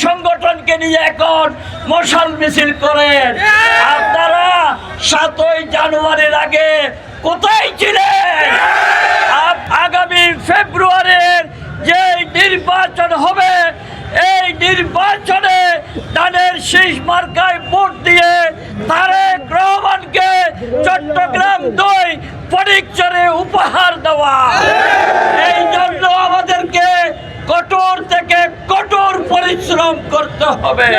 সংগঠনকে নিয়ে এখন মশাল মিছিল করেন আপনারা সাতই জানুয়ারির আগে কোথায় ছিলেন? আগামী ফেব্রুয়ারির যে নির্বাচন হবে এই নির্বাচনে তাদের শেষ মার্কায় ভোট দিয়ে তারেক রহমানকে চট্টগ্রাম দুই পরীক্ষরে উপহার দেওয়া এই জন্য আমাদেরকে কঠোর থেকে কঠোর পরিশ্রম করতে হবে।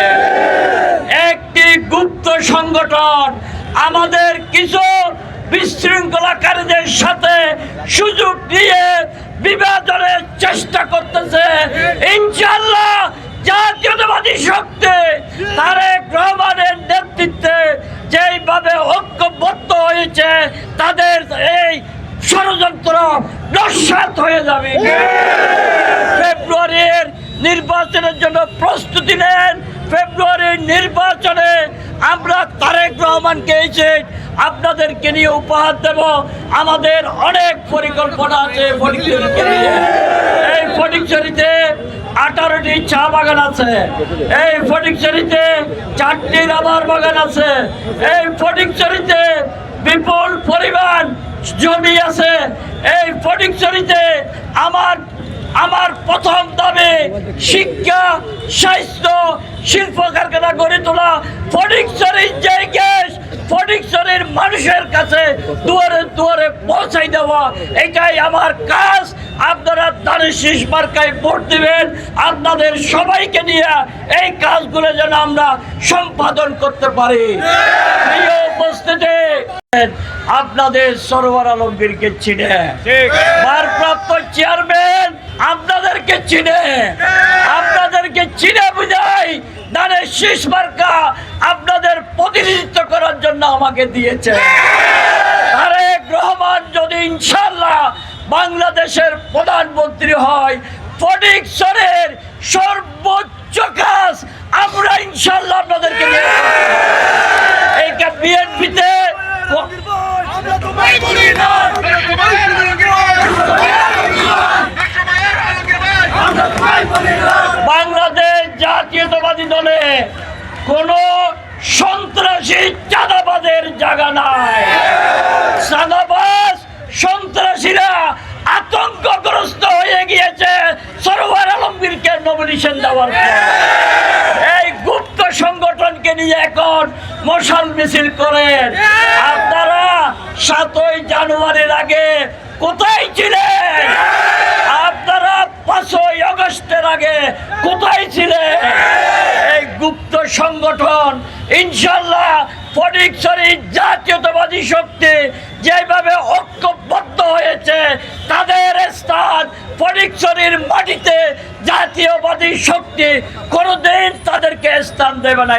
একটি গুপ্ত সংগঠন আমাদের কিছু বিশৃঙ্খলাকারীদের সাথে সুযোগ নিয়ে বিভাজনের চেষ্টা করতেছে। ইনশাল্লাহ জাতীয়তাবাদী শক্তি তারেক রহমানের নেতৃত্বে যেইভাবে ঐক্যবদ্ধ হয়েছে, তাদের এই ষড়যন্ত্র নস্বাত হয়ে যাবে। নির্বাচনের জন্য প্রস্তুতি নেন। ফেব্রুয়ারির নির্বাচনে আমরা তারেক রহমানকে এসে আপনাদেরকে নিয়ে উপহার দেব, আমাদের অনেক পরিকল্পনা আছে নিয়ে। এই ফটিকছড়িতে আঠারোটি চা বাগান আছে। এই ফটিকছড়িতে চারটি রাবার বাগান আছে। এই ফটিকছড়িতে বিপুল পরিমাণ জমি আছে। এই ফটিকছড়িতে আমার আমার প্রথম দাবি শিক্ষা স্বাস্থ্য শিল্প কারখানা গড়ে তোলা ফটিকছড়ির যে গ্যাস ফটিকছড়ির মানুষের কাছে দুয়ারে দুয়ারে পৌঁছাই দেওয়া এটাই আমার কাজ। আপনারা দানের শীষ মার্কায় ভোট দিবেন। আপনাদের সবাইকে নিয়ে এই কাজগুলো যেন আমরা সম্পাদন করতে পারি। উপস্থিতি আপনাদের সরোয়ার আলমগীরকে চিনে। ভারপ্রাপ্ত চেয়ারম্যান আপনাদেরকে চিনে আপনাদেরকে চিনে বুঝাই দানের শীষ মার্কা আপনাদের প্রতিনিধিত্ব করার জন্য আমাকে দিয়েছে তারেক রহমান যদি ইনশাল্লাহ বাংলাদেশের প্রধানমন্ত্রী হয়, ফটিক সরের সর্বোচ্চ কাজ আমরা ইনশাল্লাহ আপনাদেরকে। এইটা বিএনপিতে আমরা তোমায় বলি না আমরা তোমায় বলি আমরা তোমায় বলি না বাংলাদেশ জাতীয়তাবাদী দলে কোনো সন্ত্রাসী চাঁদাবাদের জায়গা নাই। চাঁদাবাজ সন্ত্রাসীরা আতঙ্কগ্রস্ত হয়ে গিয়েছে সরোয়ার আলমগীরকে নমিনেশন দেওয়ার এই গুপ্ত সংগঠনকে নিয়ে এখন মশাল মিছিল করেন। আপনারা সাতই জানুয়ারির আগে কোথায় ছিলেন? আপনারা পাঁচই আগস্টের আগে কোথায় ছিলেন? গুপ্ত সংগঠন ইনশাল্লাহ ফটিকশরীর জাতীয়তাবাদী শক্তি যেভাবে ঐক্যবদ্ধ হয়েছে, তাদের স্থান ফটিকশরীর মাটিতে জাতীয়বাদী শক্তি কোনোদিন তাদেরকে স্থান দেবে না।